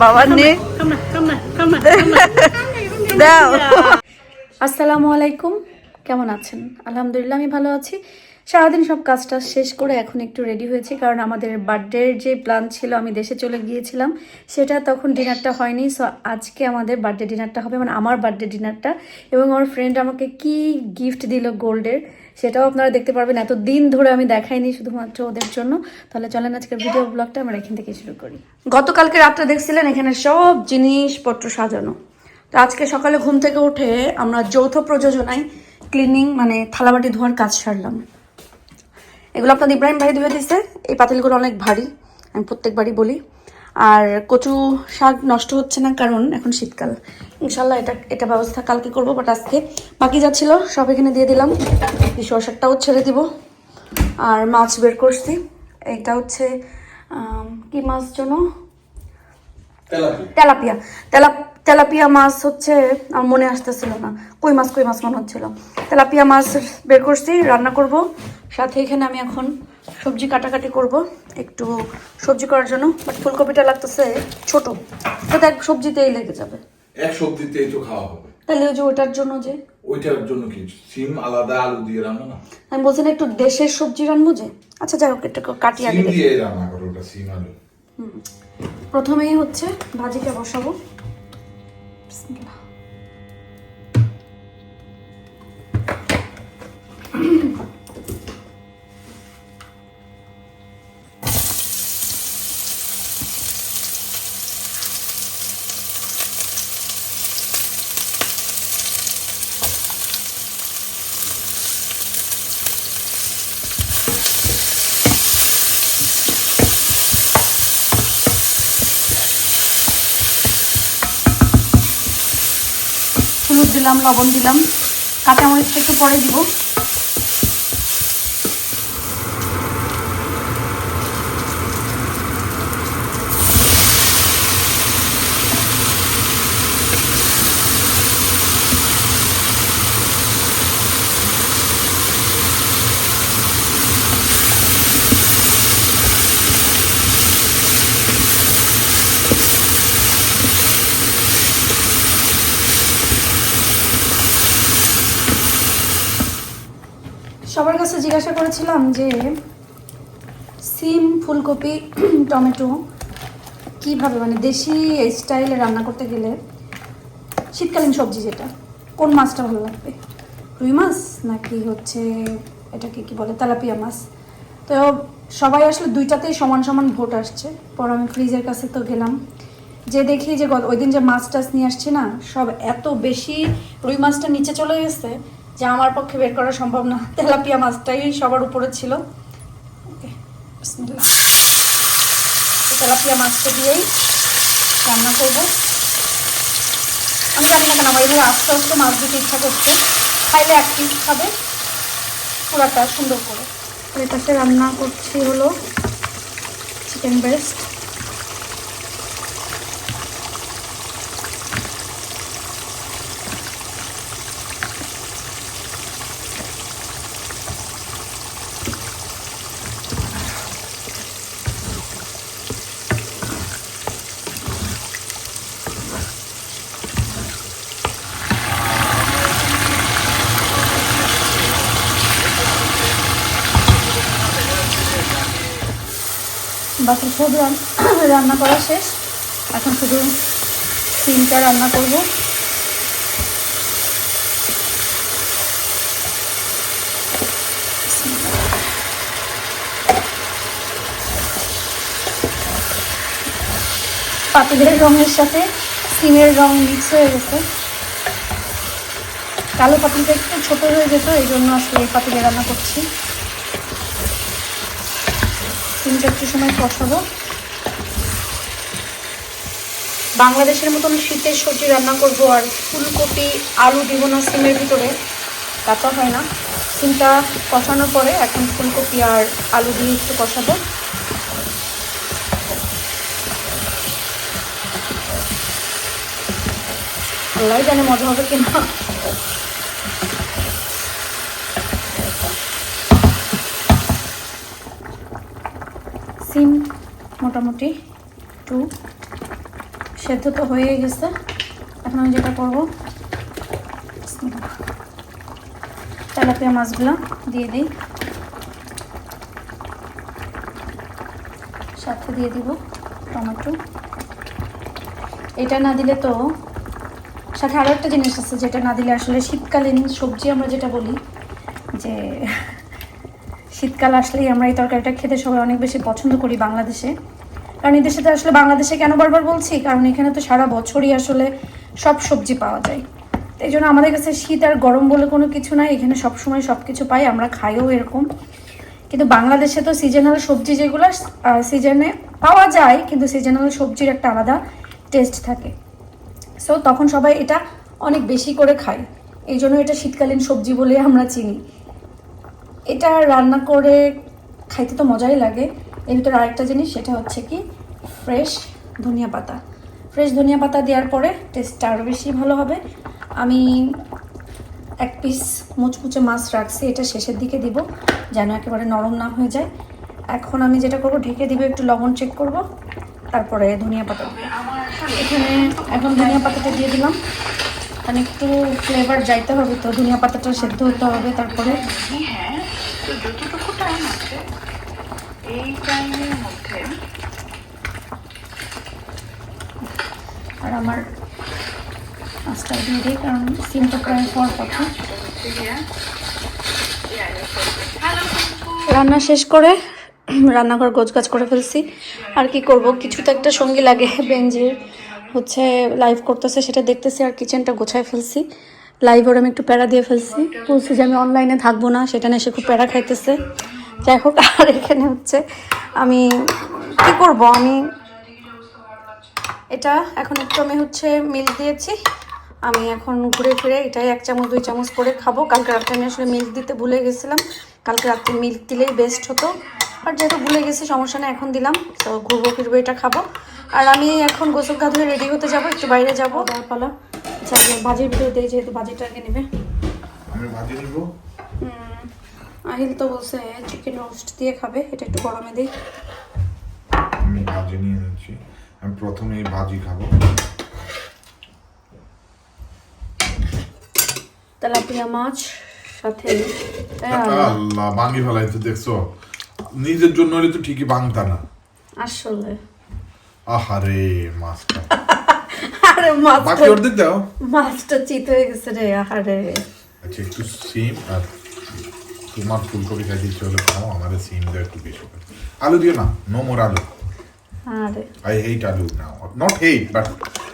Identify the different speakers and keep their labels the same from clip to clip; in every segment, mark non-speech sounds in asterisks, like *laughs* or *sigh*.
Speaker 1: বাবা না। দাও।
Speaker 2: আসসালামু আলাইকুম। কেমন আছেন? আলহামদুলিল্লাহ আমি ভালো আছি। সারাদিন সব কাজটা শেষ করে এখন একটু রেডি হয়েছি কারণ আমাদের বার্থডের যে প্ল্যান ছিল আমি দেশে চলে গিয়েছিলাম সেটা তখন ডিনারটা হয়নি। সো আজকে আমাদের বার্থডে ডিনারটা হবে মানে আমার বার্থডে ডিনারটা এবং আমার ফ্রেন্ড আমাকে কি গিফট দিল গোল্ডের সেটাও আপনারা দেখতে পারবেন। এত দিন ধরে আমি দেখাইনি শুধুমাত্র ওদের জন্য। তাহলে চলেন আজকের ভিডিও ব্লগটা, আমরা এখান থেকে শুরু করি। গতকালকে রাত্রে দেখছিলেন, এখানে সব জিনিসপত্র সাজানো। তো আজকে সকালে ঘুম থেকে উঠে আমরা যৌথ প্রযোজনায় ক্লিনিং মানে থালাবাটি ধোয়ার কাজ সারলাম। এগুলো আপনাদের ইব্রাহিম ভাই ধুয়ে দিছে। এই পাতিলগুলো অনেক ভারী, আমি প্রত্যেকবারই বলি। আর কচু শাক নষ্ট হচ্ছে না কারণ এখন শীতকাল। ইনশাল্লাহ এটা এটা ব্যবস্থা কালকে করব বাট আজকে বাকি যা ছিল সব এখানে দিয়ে দিলাম। শাকটাও ছেড়ে দিব। আর মাছ বের করছি। এটা হচ্ছে কি মাছ জন্য তেলাপিয়া। তেলা তেলাপিয়া মাছ হচ্ছে আমার মনে আসতেছিল না। কই মাছ কই মাছ মনে হচ্ছিল। তেলাপিয়া মাছ বের করছি রান্না করব। সাথে এখানে আমি এখন সবজি কাটাকাটি করব। একটু সবজি করার জন্য বাট ফুলকপিটা লাগতেছে ছোট। তো দেখ সবজিতেই লেগে যাবে।
Speaker 3: এক সবজিতেই তো খাওয়া হবে।
Speaker 2: তাহলে ওই যে ওটার জন্য যে?
Speaker 3: ওইটার জন্য কি? সিম আলাদা আলু দিয়ে রান্না না?
Speaker 2: আমি বলছি না একটু দেশের সবজি রান্নবো যে? আচ্ছা যাই হোক একটু কাটি আগে।
Speaker 3: দিয়ে রান্না করো ওটা সিম আলু।
Speaker 2: প্রথমেই হচ্ছে ভাজিটা বসাবো। বিসমিল্লাহ। দিলাম লবণ দিলাম। কাঁচামরিচটা একটু পরে দিব সবার কাছে জিজ্ঞাসা করেছিলাম যে, সিম, ফুলকপি, *clears throat* টমেটো কীভাবে মানে দেশি স্টাইলে রান্না করতে গেলে শীতকালীন সবজি যেটা, কোন মাছটা ভালো লাগবে? রুই মাছ নাকি হচ্ছে এটাকে কি বলে, তেলাপিয়া মাছ? তো সবাই আসলে দুইটাতেই সমান সমান ভোট আসছে। পর আমি ফ্রিজের কাছে তো গেলাম। যে দেখি যে ওই দিন যে মাছ টাছ নিয়ে আসছি না, সব এত বেশি রুই মাছটা নিচে চলে গেছে যে আমার পক্ষে বের করা সম্ভব না। তেলাপিয়া মাছটাই সবার উপরে ছিল। ওকে তেলাপিয়া মাছটা দিয়েই রান্না করব। আমি জানি না কেন, আমার এইভাবে আস্তে আস্তে মাছ দিতে ইচ্ছা করছে। খাইলে এক পিস খাবে। পুরাটা সুন্দর করে। তো এটাকে রান্না করছি হলো চিকেন ব্রেস্ট বাকি সব রান- রান্না করা শেষ। এখন শুধু সিমটা রান্না করব। পাতিলের রঙের সাথে সিমের রং মিক্স হয়ে গেছে। কালো পাতিলটা একটু ছোট হয়ে যেত এই জন্য আসলে এই পাতিলে রান্না করছি। সিমটা একটু সময় কষাবো। বাংলাদেশের মতন শীতের সবজি রান্না করব আর ফুলকপি, আলু দিব না সিমের ভিতরে, তা তো হয় না। সিমটা কষানোর পরে এখন ফুলকপি আর আলু দিয়ে একটু কষাবো। আল্লাহ জানে মজা হবে কিনা সিম মোটামুটি একটু সেদ্ধ তো হয়ে গেছে। এখন আমি যেটা করব, তেলাপিয়া মাছগুলো দিয়ে দিই। সাথে দিয়ে দিব টমেটো। এটা না দিলে তো, সাথে আরও একটা জিনিস আছে যেটা না দিলে আসলে শীতকালীন সবজি আমরা যেটা বলি, যে *laughs* শীতকাল আসলেই আমরা এই তরকারিটা খেতে সবাই অনেক বেশি পছন্দ করি বাংলাদেশে। কারণ দেশে তো আসলে বাংলাদেশে কেন বারবার বলছি? কারণ এখানে তো সারা বছরই আসলে সব সবজি পাওয়া যায়। এই জন্য আমাদের কাছে শীত আর গরম বলে কোনো কিছু নাই। এখানে সব সময় সব কিছু পাই, আমরা খাইও এরকম। কিন্তু বাংলাদেশে তো সিজনাল সবজি যেগুলো সিজনে পাওয়া যায়, কিন্তু সিজনাল সবজির একটা আলাদা টেস্ট থাকে। সো তখন সবাই এটা অনেক বেশি করে খায়। এই জন্য এটা শীতকালীন সবজি বলে আমরা চিনি। এটা রান্না করে খাইতে তো মজাই লাগে। এর ভিতরে আরেকটা জিনিস, সেটা হচ্ছে কি ফ্রেশ ধনিয়া পাতা। ফ্রেশ ধনিয়া পাতা দেওয়ার পরে টেস্টটা আরও বেশি ভালো হবে। আমি এক পিস মুচকুচে মাছ রাখছি, এটা শেষের দিকে দিব, যেন একেবারে নরম না হয়ে যায়। এখন আমি যেটা করব, ঢেকে দিব, একটু লবণ চেক করব, তারপরে ধনিয়া পাতা এখানে এখন ধনিয়া পাতাটা দিয়ে দিলাম। মানে একটু ফ্লেভার যাইতে হবে তো, ধনিয়া পাতাটা সেদ্ধ হতে হবে, তারপরে
Speaker 4: হ্যাঁ এই টাইমের মধ্যে
Speaker 2: আর আমার মাছটা দিয়ে কারণ সিমটা প্রায় হওয়ার কথা। রান্না শেষ করে রান্নাঘর গোছগাছ করে ফেলছি। আর কি করব? কিছু তো একটা সঙ্গী লাগে, বেঞ্জির হচ্ছে লাইভ করতেছে, সেটা দেখতেছি আর কিচেনটা গোছায় ফেলছি। লাইভ ওর আমি একটু প্যারা দিয়ে ফেলছি। বলছি যে আমি অনলাইনে থাকব না, সেটা নিয়ে সে খুব প্যারা খাইতেছে। যাই হোক, আর এখানে হচ্ছে আমি কি করব? আমি এটা এখন একটু আমি হচ্ছে মিল্ক দিয়েছি। আমি এখন ঘুরে ফিরে এটাই এক চামচ দুই চামচ করে খাব। কালকে রাত্রে আমি আসলে মিল্ক দিতে ভুলে গেছিলাম। কালকে রাত্রে মিল্ক দিলেই বেস্ট হতো। আর যেহেতু ভুলে গেছি সমস্যা না এখন দিলাম। তো ঘুরবো ফিরবো এটা খাব। আর আমি এখন গোসল গা ধুয়ে রেডি হতে যাব একটু বাইরে যাব। পালা। আচ্ছা বাজির ভিতরে দিয়ে যেহেতু বাজিটা আগে নেবে।
Speaker 3: আমি ভাজি নিব।
Speaker 2: আহিল তো বলছে চিকেন রোস্ট দিয়ে খাবে এটা একটু গরমে দিই।
Speaker 3: আমি ভাজি নিয়ে নিচ্ছি। আমি প্রথমে এই ভাজি খাব।
Speaker 2: তেলাপিয়া মাছ সাথে
Speaker 3: আল্লাহ ভাঙি দেখছ। নিজের জন্য হলে তো ঠিকই ভাঙতা না।
Speaker 2: আসলে।
Speaker 3: আহারে মাছটা।
Speaker 2: আরে
Speaker 3: বাকি অর্ধেক দাও।
Speaker 2: মাছটা চিত হয়ে গেছে রে আহারে।
Speaker 3: আচ্ছা একটু সিম আর তোমার ফুলকপি খাইতে ইচ্ছে হলে খাও আমার সিম দেওয়া একটু বেশি আলু দিও না নো মোর আলু।
Speaker 2: আরে।
Speaker 3: আই হেট আলু নাও নট হেট বাট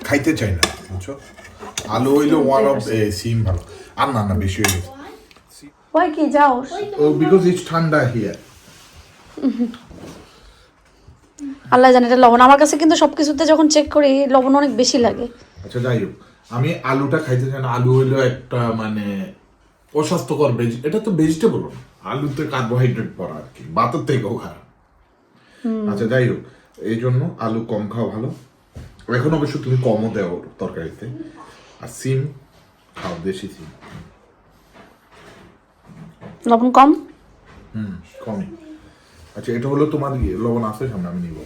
Speaker 3: খাইতে চাই না বুঝছ? আলু হইল ওয়ান অফ সিম ভালো। আর না না বেশি হয়ে গেছে।
Speaker 2: ওই কি যাও?
Speaker 3: ও বিকজ ইটস ঠান্ডা হিয়ার
Speaker 2: আল্লাহ জানে এটা লবণ। আমার কাছে কিন্তু সবকিছুতে যখন চেক করি লবণ অনেক বেশি লাগে।
Speaker 3: আচ্ছা যাই হোক। আমি আলুটা খাইতে চাই না। আলু হইল একটা মানে অস্বাস্থ্যকর ভেজ এটা তো ভেজিটেবল আলুতে কার্বোহাইড্রেট পড়া আর কি। বাতের থেকেও খারাপ। আচ্ছা যাই হোক। এই জন্য আলু কম খাওয়া ভালো। এখন অবশ্য তুমি কমও দেও তরকারিতে। আর সিম খাও দেশি সিম।
Speaker 2: লবণ কম?
Speaker 3: হুম কমই। আচ্ছা এটা হলো তোমার ইয়ে, লবণ আছে সামনে আমি নিব।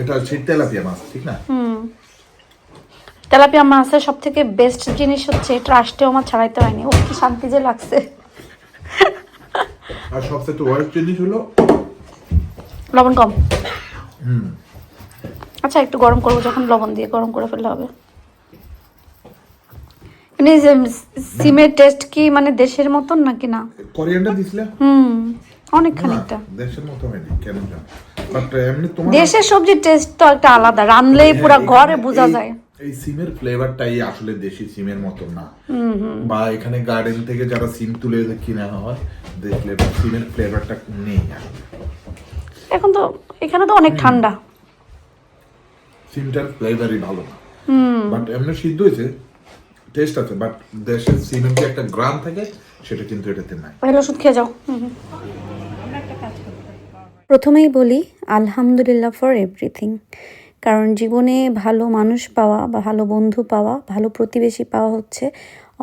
Speaker 3: এটা হচ্ছে তেলাপিয়া মাছ ঠিক না?
Speaker 2: তেলাপিয়া মাছের সব থেকে বেস্ট জিনিস হচ্ছে এটা আসতেও আমার ছাড়াইতে হয়নি। ও কি শান্তি যে লাগছে।
Speaker 3: আর সবচেয়ে ওয়ার্স্ট জিনিস হলো
Speaker 2: লবণ কম। আচ্ছা একটু গরম করব যখন লবণ দিয়ে গরম করে ফেললে হবে। মানে সিমের টেস্ট কি মানে দেশের মতন নাকি না?
Speaker 3: দিছিলে?
Speaker 2: হুম অনেক খানিকটা
Speaker 3: দেশের মতো হয়নি কেন বাট এমনি তোমার
Speaker 2: দেশের সবজির টেস্ট তো একটা আলাদা রানলেই পুরো ঘরে বোঝা যায়।
Speaker 3: এই সিমের ফ্লেভারটাই আসলে দেশি সিমের মতো না। বা এখানে গার্ডেন থেকে যারা সিম তুলে কিনে হয় দেখলে সিমের ফ্লেভারটা নেই
Speaker 2: এখন তো এখানে তো অনেক ঠান্ডা।
Speaker 3: সিমটার ফ্লেভারই ভালো না বাট এমনি সিদ্ধ হয়েছে টেস্ট আছে বাট দেশের সিমের যে একটা গ্রাম থাকে সেটা কিন্তু এটাতে নাই।
Speaker 2: ভালো ওষুধ খেয়ে যাও। প্রথমেই বলি আলহামদুলিল্লাহ ফর এভরিথিং কারণ জীবনে ভালো মানুষ পাওয়া বা ভালো বন্ধু পাওয়া ভালো প্রতিবেশী পাওয়া হচ্ছে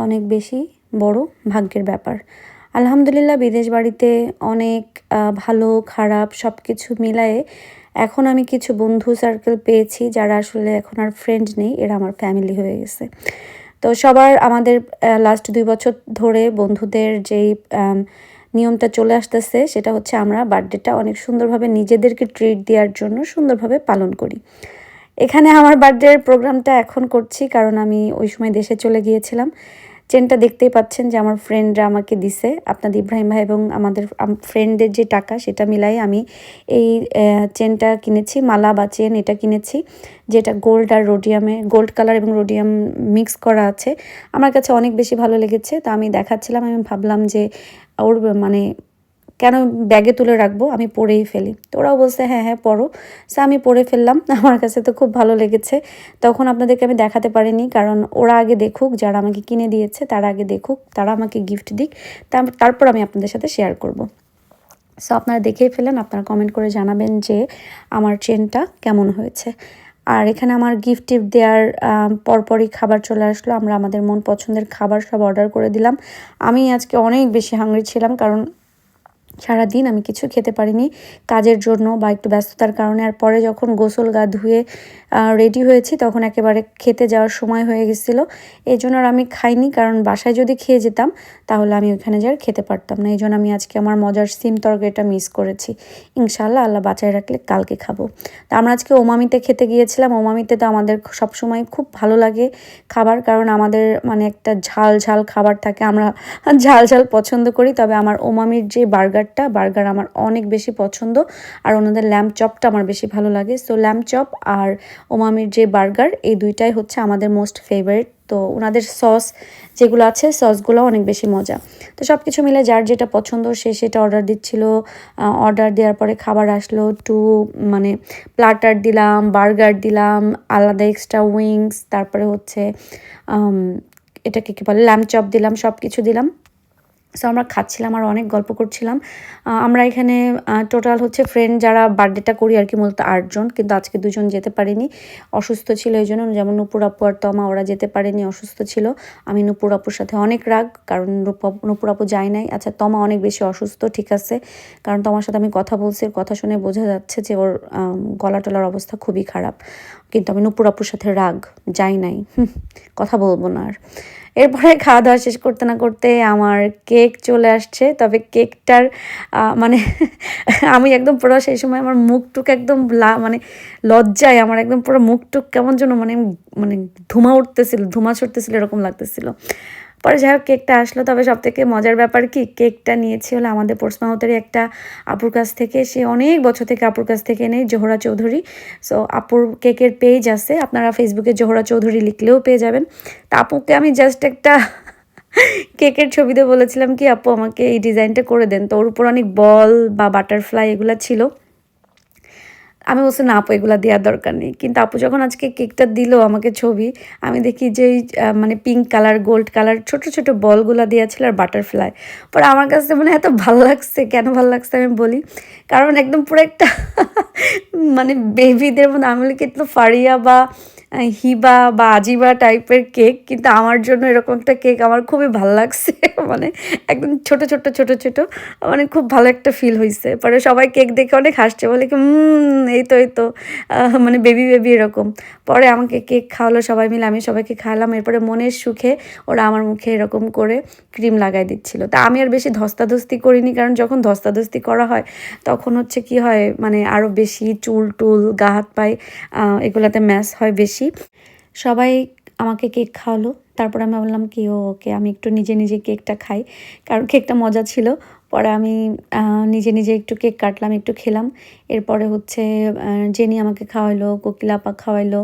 Speaker 2: অনেক বেশি বড় ভাগ্যের ব্যাপার। আলহামদুলিল্লাহ বিদেশ বাড়িতে অনেক ভালো খারাপ সব কিছু মিলায়ে এখন আমি কিছু বন্ধু সার্কেল পেয়েছি যারা আসলে এখন আর ফ্রেন্ড নেই, এরা আমার ফ্যামিলি হয়ে গেছে। তো সবার আমাদের লাস্ট দুই বছর ধরে বন্ধুদের যেই নিয়মটা চলে আসতেছে, সেটা হচ্ছে আমরা বার্থডেটা অনেক সুন্দরভাবে নিজেদেরকে ট্রিট দেওয়ার জন্য সুন্দরভাবে পালন করি। এখানে আমার বার্থডের প্রোগ্রামটা এখন করছি, কারণ আমি ওই সময় দেশে চলে গিয়েছিলাম। চেনটা দেখতেই পাচ্ছেন যে আমার ফ্রেন্ডরা আমাকে দিছে। আপনাদের ইব্রাহিম ভাই এবং আমাদের ফ্রেন্ডদের যে টাকা, সেটা মিলাই আমি এই চেনটা কিনেছি, মালা বা চেন এটা কিনেছি, যেটা গোল্ড আর রোডিয়ামে গোল্ড কালার এবং রোডিয়াম মিক্স করা আছে। আমার কাছে অনেক বেশি ভালো লেগেছে। তা আমি দেখাচ্ছিলাম আমি ভাবলাম যে ওর মানে কেন ব্যাগে তুলে রাখব? আমি পরেই ফেলি। তো ওরাও বলছে হ্যাঁ হ্যাঁ পরো। সে, আমি পরে ফেললাম। *laughs* আমার কাছে তো খুব ভালো লেগেছে। তখন আপনাদেরকে আমি দেখাতে পারিনি, কারণ ওরা আগে দেখুক, যারা আমাকে কিনে দিয়েছে, তারা আগে দেখুক, তারা আমাকে গিফট দিক। তার- তারপর আমি আপনাদের সাথে শেয়ার করব। সো আপনারা দেখেই ফেলেন আপনারা কমেন্ট করে জানাবেন যে আমার চেনটা কেমন হয়েছে। আর এখানে আমার গিফট টিপ দেওয়ার পরপরই খাবার চলে আসলো। আমরা আমাদের মন পছন্দের খাবার সব অর্ডার করে দিলাম। আমি আজকে অনেক বেশি হাংরি ছিলাম, কারণ সারাদিন আমি কিছু খেতে পারিনি কাজের জন্য বা একটু ব্যস্ততার কারণে। আর পরে যখন গোসল গা ধুয়ে রেডি হয়েছি তখন একেবারে খেতে যাওয়ার সময় হয়ে গেছিল। এই জন্য আর আমি খাইনি কারণ বাসায় যদি খেয়ে যেতাম তাহলে আমি ওখানে যাই খেতে পারতাম না। এই জন্য আমি আজকে আমার মজার সিম তরকারিটা মিস করেছি। ইনশাল্লাহ আল্লাহ বাঁচায় রাখলে কালকে খাব। তা আমরা আজকে ওমামিতে খেতে গিয়েছিলাম। ওমামিতে তো আমাদের সবসময় খুব ভালো লাগে খাবার কারণ আমাদের মানে একটা ঝাল ঝাল খাবার থাকে। আমরা ঝাল ঝাল পছন্দ করি। তবে আমার ওমামির যে বার্গারটা বার্গার আমার অনেক বেশি পছন্দ আর ওনাদের ল্যাম্প চপটা আমার বেশি ভালো লাগে। সো ল্যাম্প চপ আর ওমামির যে বার্গার, এই দুইটাই হচ্ছে আমাদের মোস্ট ফেভারিট। তো ওনাদের সস যেগুলো আছে, সসগুলো অনেক বেশি মজা। তো সব কিছু মিলে যার যেটা পছন্দ সে সেটা অর্ডার দিচ্ছিল। অর্ডার দেওয়ার পরে খাবার আসলো টু মানে প্লাটার দিলাম বার্গার দিলাম, আলাদা এক্সট্রা উইংস তারপরে হচ্ছে এটাকে কী বলে? ল্যাম্প চপ দিলাম সব কিছু দিলাম। সো আমরা খাচ্ছিলাম, আর অনেক গল্প করছিলাম। আমরা এখানে টোটাল হচ্ছে ফ্রেন্ড যারা বার্থডেটা করি আর কি, মূলত আটজন। কিন্তু আজকে দুজন যেতে পারিনি। অসুস্থ ছিল এই জন্য, যেমন নুপুর আপু আর তমা ওরা যেতে পারেনি, অসুস্থ ছিল। আমি নুপুর আপুর সাথে অনেক রাগ, কারণ নুপুর আপু যায় নাই। আচ্ছা তমা অনেক বেশি অসুস্থ, ঠিক আছে। কারণ তোমার সাথে আমি কথা বলছি কথা শুনে বোঝা যাচ্ছে যে ওর গলা টলার অবস্থা খুবই খারাপ। কিন্তু আমি নুপুর আপুর সাথে রাগ, যাই নাই। *laughs* কথা বলব না আর। এরপরে খাওয়া দাওয়া শেষ করতে না করতে আমার কেক চলে আসছে। তবে কেকটার মানে *laughs* আমি একদম পুরো সেই সময় আমার মুখটুক একদম মানে লজ্জায় আমার একদম পুরো মুখটুক কেমন যেন মানে মানে ধুমা উঠতেছিল, ধুমা ছুটতেছিল, এরকম লাগতেছিল। পরে যাই হোক, কেকটা আসলো। তবে সব থেকে মজার ব্যাপার কি, কেকটা নিয়েছি হলো আমাদের পোর্সমাউথেরই একটা আপুর কাছ থেকে। সে অনেক বছর থেকে আপুর কাছ থেকে নেই জোহরা চৌধুরী। সো আপুর কেকের পেজ আছে, আপনারা ফেসবুকে জোহরা চৌধুরী লিখলেও পেয়ে যাবেন। তা আপুকে আমি জাস্ট একটা *laughs* কেকের ছবিতে বলেছিলাম কি, আপু আমাকে এই ডিজাইনটা করে দেন। তো ওর উপর অনেক বল বা বাটারফ্লাই এগুলো ছিল। আমি বলছি, না আপু, এগুলো দেওয়ার দরকার নেই। কিন্তু আপু যখন আজকে কেকটা দিল আমাকে ছবি, আমি দেখি যে মানে পিঙ্ক কালার গোল্ড কালার ছোট ছোট বলগুলো দেওয়া ছিল আর বাটারফ্লাই পরে আমার কাছে মানে এত ভালো লাগছে, কেন ভালো লাগছে আমি বলি, কারণ একদম পুরো একটা *laughs* মানে বেবিদের মধ্যে আমি বলি কিন্তু ফারিয়া বা হিবা বা আজিবা টাইপের কেক, কিন্তু আমার জন্য এরকম একটা কেক আমার খুবই ভালো লাগছে। *laughs* মানে একদম ছোট ছোট ছোট ছোট। মানে খুব ভালো একটা ফিল হয়েছে পরে সবাই কেক দেখে অনেক হাসছে। বলে কি এই তো এই তো। মানে বেবি বেবি এরকম। পরে আমাকে কেক খাওয়ালো সবাই মিলে। আমি সবাইকে খাওয়ালাম। এরপরে মনের সুখে ওরা আমার মুখে এরকম করে ক্রিম লাগাই দিচ্ছিল। তা আমি আর বেশি ধস্তাধস্তি করিনি, কারণ যখন ধস্তাধস্তি করা হয়, তখন হচ্ছে কি হয় মানে আরও বেশি চুল টুল, গা, হাত, পায়ে এগুলাতে ম্যাচ হয় বেশি। সবাই আমাকে কেক খাওয়ালো। তারপর আমি বললাম কি ওকে, আমি একটু নিজে নিজে কেকটা খাই। কারণ কেকটা মজা ছিল। পরে আমি নিজে নিজে একটু কেক কাটলাম, একটু খেলাম। এরপরে হচ্ছে জেনি আমাকে খাওয়াইলো, কোকিলা আপা খাওয়াইলো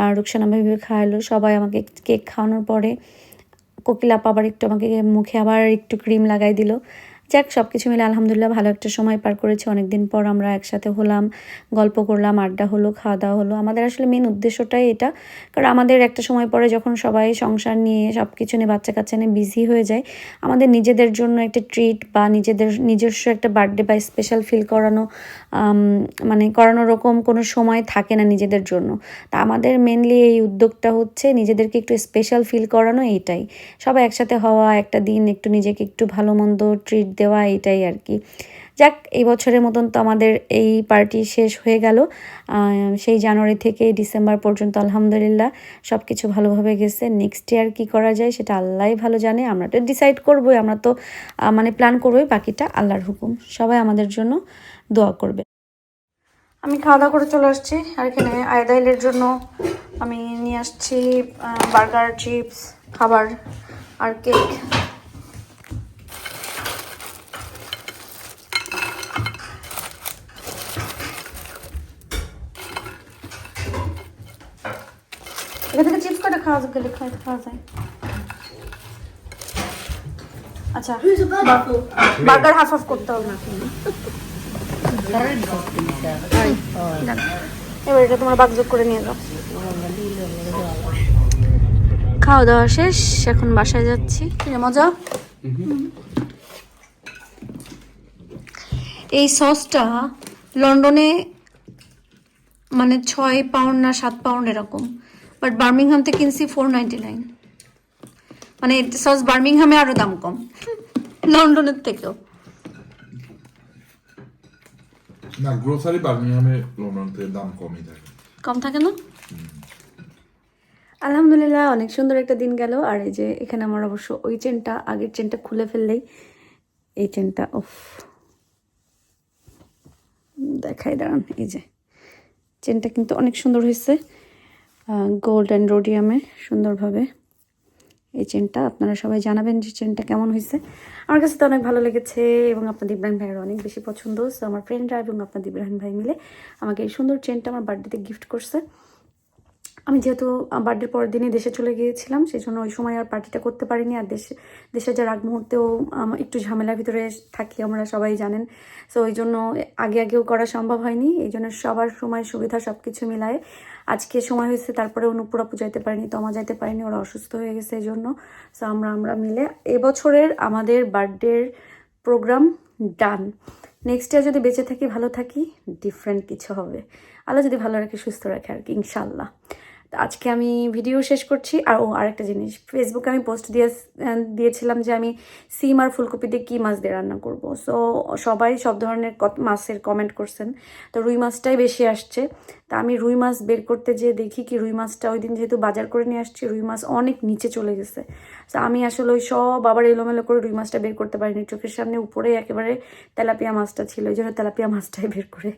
Speaker 2: আর রুকসানা ভাবি খাওয়াইলো। সবাই আমাকে কেক খাওয়ানোর পরে কোকিলা আপা আবার একটু আমাকে মুখে আবার একটু ক্রিম লাগাই দিল। যাক সব কিছু মিলে আলহামদুলিল্লাহ ভালো একটা সময় পার করেছি। অনেকদিন পর আমরা একসাথে হলাম, গল্প করলাম, আড্ডা হলো খাওয়া দাওয়া হলো। আমাদের আসলে মেন উদ্দেশ্যটাই এটা। কারণ আমাদের একটা সময় পরে যখন সবাই সংসার নিয়ে সব কিছু নিয়ে বাচ্চা কাচ্চা নিয়ে বিজি হয়ে যায়, আমাদের নিজেদের জন্য একটা ট্রিট বা নিজেদের নিজস্ব একটা বার্থডে বা স্পেশাল ফিল করানো মানে করানো রকম কোনো সময় থাকে না নিজেদের জন্য। তা আমাদের মেনলি এই উদ্যোগটা হচ্ছে নিজেদেরকে একটু স্পেশাল ফিল করানো এইটাই। সবাই একসাথে হওয়া, একটা দিন একটু নিজেকে একটু ভালো মন্দ ট্রিট দেওয়া এটাই আর কি। যাক, এই বছরের মতন তো আমাদের এই পার্টি শেষ হয়ে গেল। সেই জানুয়ারি থেকে ডিসেম্বর পর্যন্ত আলহামদুলিল্লাহ সব কিছু ভালোভাবে গেছে। নেক্সট ইয়ার কি করা যায় সেটা আল্লাহই ভালো জানে। আমরা তো ডিসাইড করবোই, আমরা তো মানে প্ল্যান করবোই, বাকিটা আল্লাহর হুকুম। সবাই আমাদের জন্য দোয়া করবে। আমি খাওয়া দাওয়া করে চলে আসছি। আর এখানে আয়দাইলের জন্য আমি নিয়ে আসছি বার্গার চিপস খাবার আর কেক। এখান থেকে চিপস কটা খাওয়া গেলে খাওয়া যায়। আচ্ছা বার্গার হাফ হাফ করতে হবে দাঁড়া। এবার এটা তোমার বাগযোগ করে নিয়ে যাও। খাওয়া দাওয়া শেষ এখন বাসায় যাচ্ছি। মজা? এই সসটা লন্ডনে মানে ছয় পাউন্ড না সাত পাউন্ড এরকম বাট বার্মিংহামতে কিনছি ফোর নাইনটি নাইন মানে সস বার্মিংহামে আরও দাম কম লন্ডনের থেকেও।
Speaker 3: না গ্রোসারি বার্মিংহামে লন্ডনতে দাম কমই থাকে।
Speaker 2: কম থাকে না? আলহামদুলিল্লাহ অনেক সুন্দর একটা দিন গেল। আর এই যে এখানে আমার অবশ্য ওই চেনটা আগের চেনটা খুলে ফেললেই এই চেনটা ওফ দেখাই দাঁড়ান এই যে। চেনটা কিন্তু অনেক সুন্দর হয়েছে গোল্ড অ্যান্ড রোডিয়ামে সুন্দরভাবে। এই চেনটা আপনারা সবাই জানাবেন যে চেনটা কেমন হয়েছে। আমার কাছে তো অনেক ভালো লেগেছে এবং আপনাদের ইব্রাহিম ভাইয়ের অনেক বেশি পছন্দ। সো আমার ফ্রেন্ডরা এবং আপনাদের ইব্রাহিম ভাই মিলে আমাকে এই সুন্দর চেনটা আমার বার্থডেতে গিফট করছে। আমি যেহেতু বার্থডের পরের দিনই দেশে চলে গিয়েছিলাম সেই জন্য ওই সময় আর পার্টিটা করতে পারিনি। আর দেশে দেশে যার আগ মুহূর্তেও একটু ঝামেলার ভিতরে থাকি, আমরা সবাই জানেন। সো ওই জন্য আগে আগেও করা সম্ভব হয়নি। এই জন্য সবার সময় সুবিধা সব কিছু মিলায় আজকে সময় হয়েছে, তারপরে অনুপুরা যাইতে পারিনি, তমা যাইতে পারিনি, ওরা অসুস্থ হয়ে গেছে এই জন্য সো আমরা আমরা মিলে এবছরের আমাদের বার্থডের প্রোগ্রাম ডান নেক্সট ইয়ার যদি বেঁচে থাকি, ভালো থাকি ডিফারেন্ট কিছু হবে। আল্লাহ যদি ভালো রাখে, সুস্থ রাখে আর কি ইনশাল্লাহ আজকে আমি ভিডিও শেষ করছি। আর ও আরেকটা জিনিস ফেসবুকে আমি পোস্ট দিয়ে দিয়েছিলাম যে আমি সিম আর ফুলকপিতে কী মাছ দিয়ে রান্না করব। সো সবাই সব ধরনের মাছের কমেন্ট করছেন। তো রুই মাছটাই বেশি আসছে। তা আমি রুই মাছ বের করতে যেয়ে দেখি কি রুই মাছটা ওই দিন যেহেতু বাজার করে নিয়ে আসছি, রুই মাছ অনেক নিচে চলে গেছে। তো আমি আসলে ওই সব আবার এলোমেলো করে রুই মাছটা বের করতে পারিনি। চোখের সামনে উপরে একেবারে তেলাপিয়া মাছটা ছিল। ওই জন্য তেলাপিয়া মাছটাই বের করে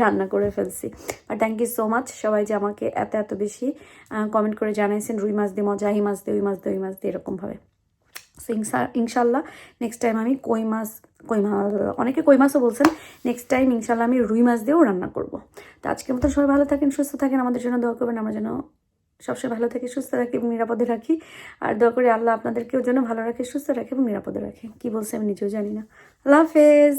Speaker 2: রান্না করে ফেলছি। আর থ্যাংক ইউ সো মাচ সবাই যে আমাকে এত এত বেশি কমেন্ট করে জানাইছেন, রুই মাছ দিয়ে মজা, এই মাছ দিয়ে ওই মাছ দিয়ে ওই মাছ দিয়ে এরকমভাবে সো ইনশা ইনশাল্লাহ নেক্সট টাইম আমি কই মাছ কই মাছ অনেকে কই মাছও বলছেন নেক্সট টাইম ইনশাল্লাহ আমি রুই মাছ দিয়েও রান্না করব। তো আজকের মতো সবাই ভালো থাকেন, সুস্থ থাকেন, আমাদের জন্য দোয়া করবেন, আমরা যেন সবসময় ভালো থাকি, সুস্থ রাখি এবং নিরাপদে রাখি। আর দোয়া করি আল্লাহ আপনাদেরকেও যেন ভালো রাখে, সুস্থ রাখে এবং নিরাপদে রাখে। কী বলছে আমি নিজেও জানি না। আল্লাহ হাফেজ।